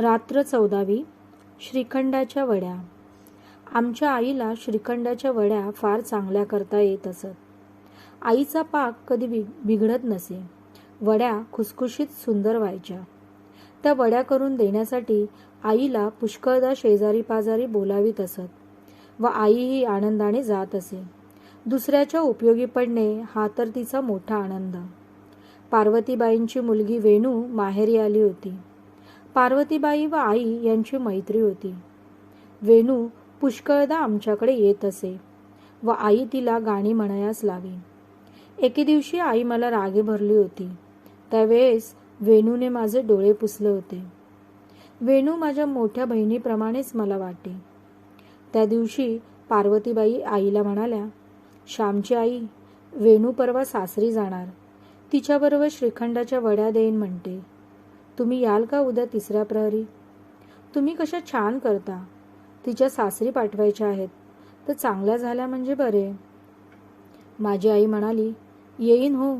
रात्र चौदावी श्रीखंडाच्या वड्या. आमच्या आईला श्रीखंडाच्या वड्या फार चांगल्या करता येत असत. आईचा पाक कधी बि बिघडत नसे. वड्या खुसखुशीत सुंदर व्हायच्या. त्या वड्या करून देण्यासाठी आईला पुष्कळदा शेजारी पाजारी बोलावीत असत व आईही आनंदाने जात असे. दुसऱ्याच्या उपयोगी पडणे हा तर तिचा मोठा आनंद. पार्वतीबाईंची मुलगी वेणू माहेरी आली होती. पार्वतीबाई व आई यांची मैत्री होती. वेणू पुष्कळदा आमच्याकडे येत असे व आई तिला गाणी म्हणायास लावी. एके दिवशी आई मला रागे भरली होती. त्यावेळेस वेणूने माझे डोळे पुसले होते. वेणू माझ्या मोठ्या बहिणीप्रमाणेच मला वाटे. त्या दिवशी पार्वतीबाई आईला म्हणाल्या श्यामची आई वेणू परवा सासरी जाणार. तिच्याबरोबर श्रीखंडाच्या वड्या देईन म्हणते. तुम्ही याल का उद्या तिसऱ्या प्रहरी? तुम्ही कशा छान करता. तिच्या सासरी पाठवायच्या आहेत. तर चांगल्या झाल्या म्हणजे बरे. माझी आई म्हणाली येईन हो.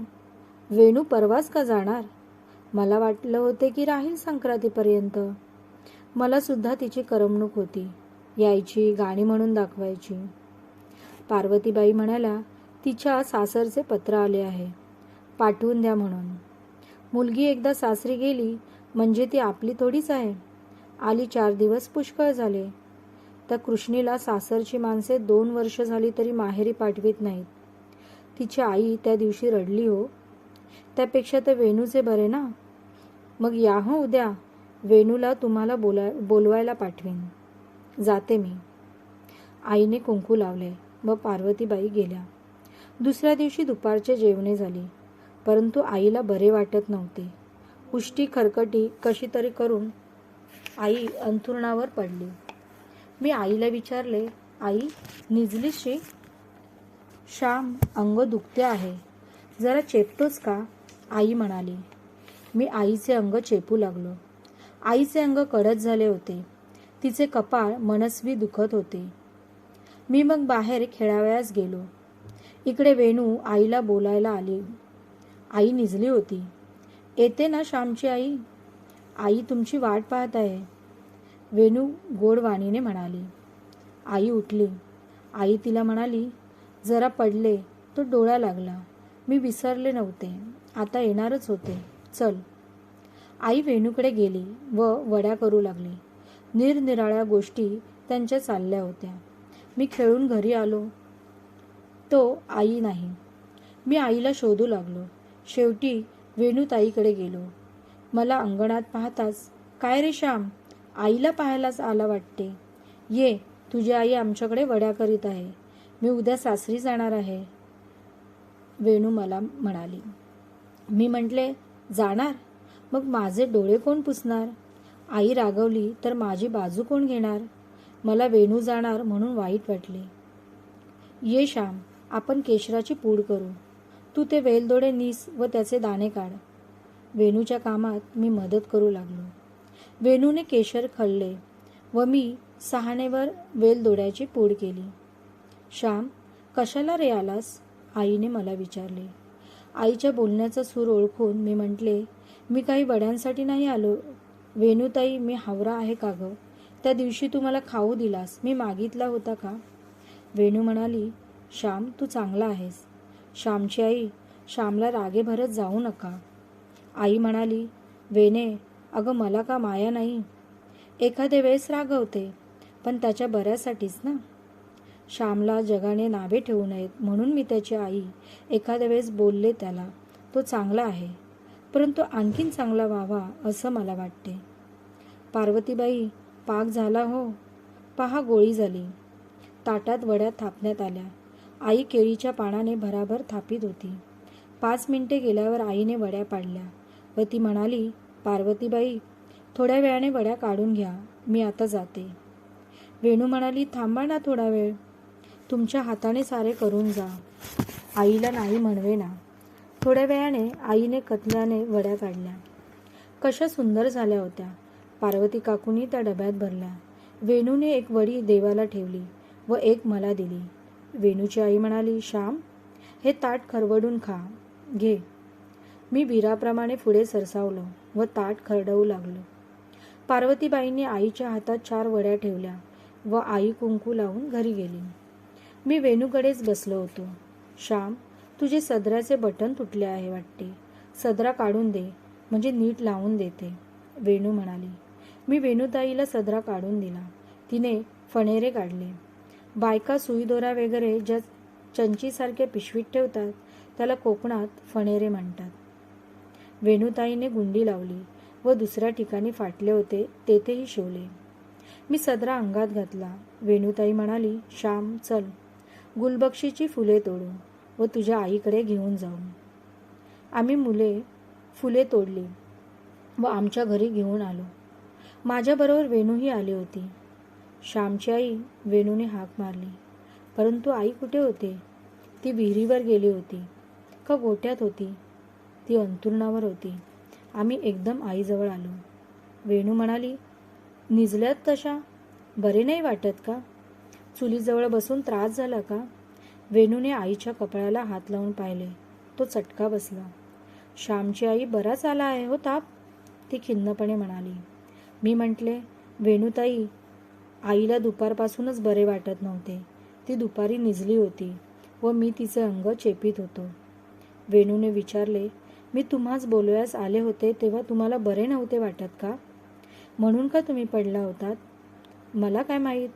वेणू परवाच का जाणार? मला वाटलं होते की राहील संक्रांतीपर्यंत. मला सुद्धा तिची करमणूक होती. यायची गाणी म्हणून दाखवायची. पार्वतीबाई म्हणाल्या तिच्या सासरचे पत्र आले आहे. पाठवून द्या म्हणून. मुलगी एकदा सासरी गेली म्हणजे ती आपली थोडीच आहे. आली चार दिवस पुष्कळ झाले. त्या कृष्णीला सासरची माणसे दोन वर्ष झाली तरी माहेरी पाठवीत नाहीत. तिची आई त्या दिवशी रडली हो. त्यापेक्षा तर वेणूचे बरे ना? मग या हो उद्या. वेणूला तुम्हाला बोला बोलवायला पाठवीन. जाते मी. आईने कुंकू लावले. व पार्वतीबाई गेल्या. दुसऱ्या दिवशी दुपारचे जेवणे झाली. परंतु आईला बरे वाटत नव्हते. उष्टी खरकटी कशी तरी करून आई अंथरुणावर पडली. मी आईला विचारले आई निजलीशी श्याम अंग दुखते आहे. जरा चेपतोच का? आई म्हणाली. मी आईचे अंग चेपू लागलो. आईचे अंग कडक झाले होते. तिचे कपाळ मनस्वी दुखत होते. मी मग बाहेर खेळावयास गेलो. इकडे वेणू आईला बोलायला आली. आई निजली होती. येते ना श्यामची आई? आई तुमची वाट पाहत आहे. वेणू गोड वाणीने म्हणाली. आई उठली. आई तिला म्हणाली जरा पडले. तो डोळा लागला. मी विसरले नव्हते. आता येणारच होते. चल. आई वेणूकडे गेली व वड्या करू लागली. निरनिराळ्या गोष्टी त्यांच्या चालल्या होत्या. मी खेळून घरी आलो. तो आई नाही. मी आईला शोधू लागलो. शेवटी वेणूताईकडे गेलो. मला अंगणात पाहताच काय रे श्याम? आईला पाहायलाच आला वाटते. ये तुझी आई आमच्याकडे वड्या करीत आहे. मी उद्या सासरी जाणार आहे. वेणू मला म्हणाली. मी म्हटले जाणार? मग माझे डोळे कोण पुसणार? आई रागवली तर माझी बाजू कोण घेणार? मला वेणू जाणार म्हणून वाईट वाटले. ये श्याम आपण केशराची पूड करू. तू ते वेलदोडे नीस व त्याचे दाणे काढ. वेणूच्या कामात मी मदत करू लागलो. वेणूने केशर खल्ले व मी सहाणेवर वेलदोड्याची पूड केली. श्याम कशाला रे आलास? आईने मला विचारले. आईच्या बोलण्याचा सूर ओळखून मी म्हटले मी काही वड्यांसाठी नाही आलो. वेणूताई मी हावरा आहे का गं? त्या दिवशी तू मला खाऊ दिलास. मी मागितला होता का? वेणू म्हणाली श्याम तू चांगला आहेस. श्यामची आई श्यामला रागे भरत जाऊ नका. आई म्हणाली वेने अगं मला का माया नाही? एखाद्या वेळेस रागवते पण त्याच्या बऱ्यासाठीच ना? श्यामला जगाने नावे ठेवू नयेत म्हणून मी त्याची आई एखाद्या वेळेस बोलले त्याला तो चांगला आहे परंतु आणखीन चांगला व्हावा असं मला वाटते. पार्वतीबाई पाक झाला हो. पहा गोळी झाली. ताटात वड्या थापण्यात आल्या. आई केळीच्या पानाने भराभर थापीत होती. पाच मिनिटे गेल्यावर आईने वड्या पाडल्या व ती म्हणाली पार्वतीबाई थोड्या वेळाने वड्या काढून घ्या मी आता जाते. वेणू म्हणाली थांबा ना थोडा वेळ. तुमच्या हाताने सारे करून जा. आईला नाही म्हणवे ना थोड्या वेळाने आईने कतल्याने वड्या काढल्या. कशा सुंदर झाल्या होत्या. पार्वती काकूनी त्या डब्यात भरल्या. वेणूने एक वडी देवाला ठेवली व एक मला दिली. वेणूची आई म्हणाली श्याम हे ताट खरवडून खा. घे. मी वीराप्रमाणे पुढे सरसावलो व ताट खरडवू लागलो. पार्वतीबाईंनी आईच्या हातात चार वड्या ठेवल्या व आई कुंकू लावून घरी गेली. मी वेणूकडेच बसलो होतो. श्याम तुझे सदराचे बटन तुटले आहे वाटते. सदरा काढून दे म्हणजे नीट लावून देते वेणू म्हणाली. मी वेणूताईला सदरा काढून दिला. तिने फणेरे काढले. बायका सुईदोरा वगैरे ज्या चंचीसारख्या पिशवीत ठेवतात त्याला कोकणात फणेरे म्हणतात. वेणूताईने गुंडी लावली व दुसऱ्या ठिकाणी फाटले होते तेथेही शिवले. मी सदरा अंगात घातला. वेणूताई म्हणाली श्याम चल. गुलबक्षीची फुले तोडू व तुझ्या आईकडे घेऊन जाऊ. आम्ही मुले फुले तोडली व आमच्या घरी घेऊन आलो. माझ्याबरोबर वेणूही आली होती. श्यामची आई वेणूने हाक मारली. परंतु आई कुठे होते? ती विहिरीवर गेली होती. का गोट्यात होती? ती अंतुरणावर होती. आम्ही एकदम आईजवळ आलो. वेणू म्हणाली निजल्यात तशा? बरे नाही वाटत का? चुलीजवळ बसून त्रास झाला का? वेणूने आईच्या कपाळाला हात लावून पाहिले. तो चटका बसला. श्यामची आई बराच आला आहे हो ताप. ती खिन्नपणे म्हणाली. मी म्हटले वेणूताई आईला दुपारपासूनच बरे वाटत नव्हते. ती दुपारी निजली होती व मी तिचे अंग चेपीत होतो. वेणूने विचारले मी तुम्हाच बोलवयास आले होते तेव्हा तुम्हाला बरे नव्हते वाटत का? म्हणून का तुम्ही पडला होतात? मला काय माहीत?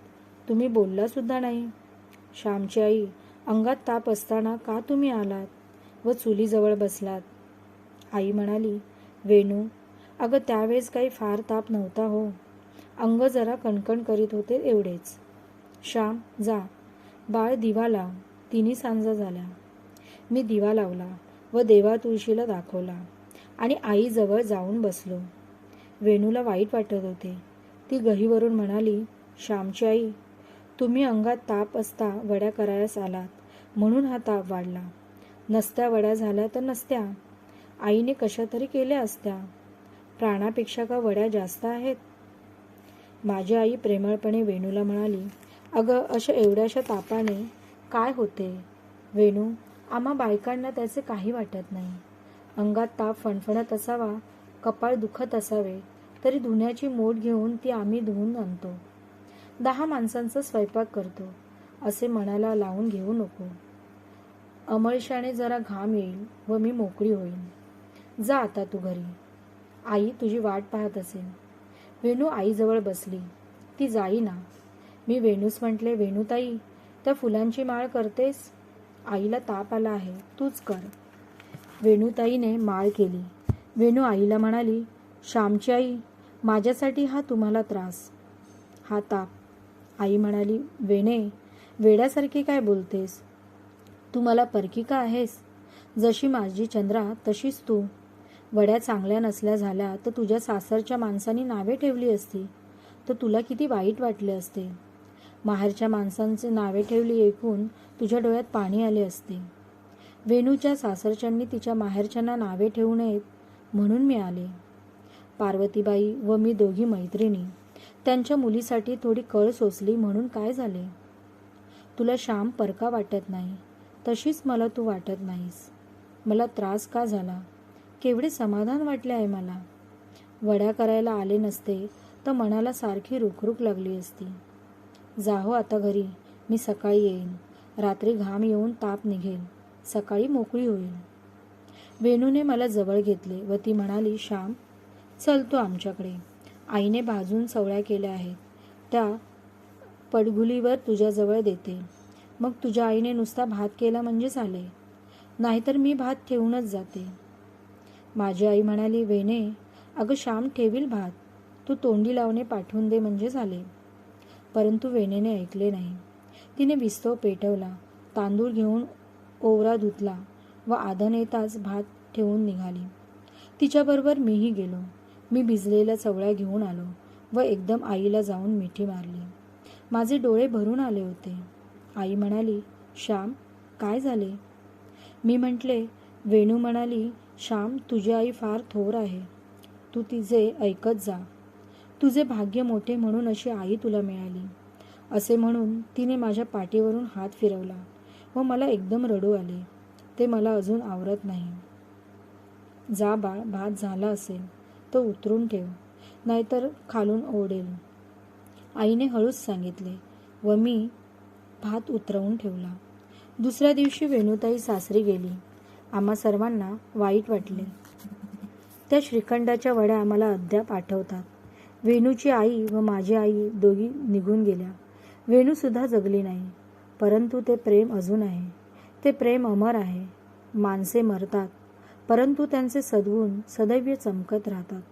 तुम्ही बोलला सुद्धा नाही. श्यामची आई अंगात ताप असताना का तुम्ही आलात व चुलीजवळ बसलात? आई म्हणाली वेणू अगं त्यावेळेस काही फार ताप नव्हता हो. अंग जरा कणकण करीत होते एवढेच. श्याम जा. बाळ दिवा लाव. तिन्ही सांजा झाल्या. मी दिवा लावला व देवा तुळशीला दाखवला आणि आईजवळ जाऊन बसलो. वेणूला वाईट वाटत होते. ती गहीवरून म्हणाली श्यामची आई तुम्ही अंगात ताप असता वड्या करायस आलात म्हणून हा ताप वाढला. नसत्या वड्या झाल्या तर नसत्या. आईने कशा तरी केल्या असत्या. प्राणापेक्षा का वड्या जास्त आहेत? माझी आई प्रेमळपणे वेणूला म्हणाली अगं अशा एवढ्याशा तापाने काय होते? वेणू आम्हा बायकांना त्याचे काही वाटत नाही. अंगात ताप फणफणत असावा कपाळ दुखत असावे तरी धुण्याची मोठ घेऊन ती आम्ही धुवून आणतो. दहा माणसांचा स्वयंपाक करतो असे मनाला लावून घेऊ नको. अमळशाने जरा घाम येईल व मी मोकळी होईल जा आता तू घरी. आई तुझी वाट पाहत असेल. वेणू आईजवळ बसली. ती जाई ना मी वेणूस म्हटले वेणूताई त्या फुलांची माळ करतेस? आईला ताप आला आहे तूच कर. वेणूताईने माळ केली. वेणू आईला म्हणाली श्यामची आई माझ्यासाठी हा तुम्हाला त्रास. हा ताप. आई म्हणाली वेणे वेड्यासारखी काय बोलतेस? तू मला परकी का आहेस? जशी माझी चंद्रा तशीच तू. वड्या चांगल्या नसल्या झाल्या तर तुझ्या सासरच्या माणसांनी नावे ठेवली असती. तर तुला किती वाईट वाटले असते. माहेरच्या माणसांचे नावे ठेवली ऐकून तुझ्या डोळ्यात पाणी आले असते. वेणूच्या सासरच्यांनी तिच्या माहेरच्यांना नावे ठेवू नयेत म्हणून मी आले. पार्वतीबाई व मी दोघी मैत्रिणी. त्यांच्या मुलीसाठी थोडी कळ सोसली म्हणून काय झाले? तुला श्याम परका वाटत नाही. तशीच मला तू वाटत नाहीस. मला त्रास का झाला? केवढे समाधान वाटले आहे मला. वड्या करायला आले नसते तर मनाला सारखी रुखरुख लागली असती. जा हो आता घरी मी सकाळी येईन. रात्री घाम येऊन ताप निघेल. सकाळी मोकळी होईल. वेणूने मला जवळ घेतले व ती म्हणाली श्याम चलतो आमच्याकडे. आईने भाजून सवळ्या केल्या आहेत. त्या पडगुलीवर तुझ्याजवळ देते. मग तुझ्या आईने नुसता भात केला म्हणजे झाले नाहीतर मी भात ठेवूनच जाते. माझी आई म्हणाली वेणे अगं श्याम ठेवील भात. तू तोंडी लावणे पाठवून दे म्हणजे झाले. परंतु वेणेने ऐकले नाही. तिने विस्तव पेटवला तांदूळ घेऊन ओवरा धुतला व आधन येताच भात ठेवून निघाली. तिच्याबरोबर मीही गेलो. मी भिजलेल्या चवळ्या घेऊन आलो व एकदम आईला जाऊन मिठी मारली. माझे डोळे भरून आले होते. आई म्हणाली श्याम काय झाले? मी म्हटले वेणू म्हणाली श्याम तुझी आई फार थोर आहे. तू तिचे ऐकत जा. तुझे भाग्य मोठे म्हणून अशी आई तुला मिळाली. असे म्हणून तिने माझ्या पाठीवरून हात फिरवला व मला एकदम रडू आले. ते मला अजून आवरत नाही. जा बाळ भात झाला असेल तो उतरून ठेव नाहीतर खालून ओढेल. आईने हळूच सांगितले व मी भात उतरवून ठेवला. दुसऱ्या दिवशी वेणुताई सासरी गेली. आम्हा सर्वांना वाईट वाटले. त्या श्रीखंडाच्या वड्या आम्हाला अद्याप आठवतात. वेणूची आई व माझी आई दोघी निघून गेल्या. वेणूसुद्धा जगली नाही. परंतु ते प्रेम अजून आहे. ते प्रेम अमर आहे. माणसे मरतात. परंतु त्यांचे सद्गुण सदैव चमकत राहतात.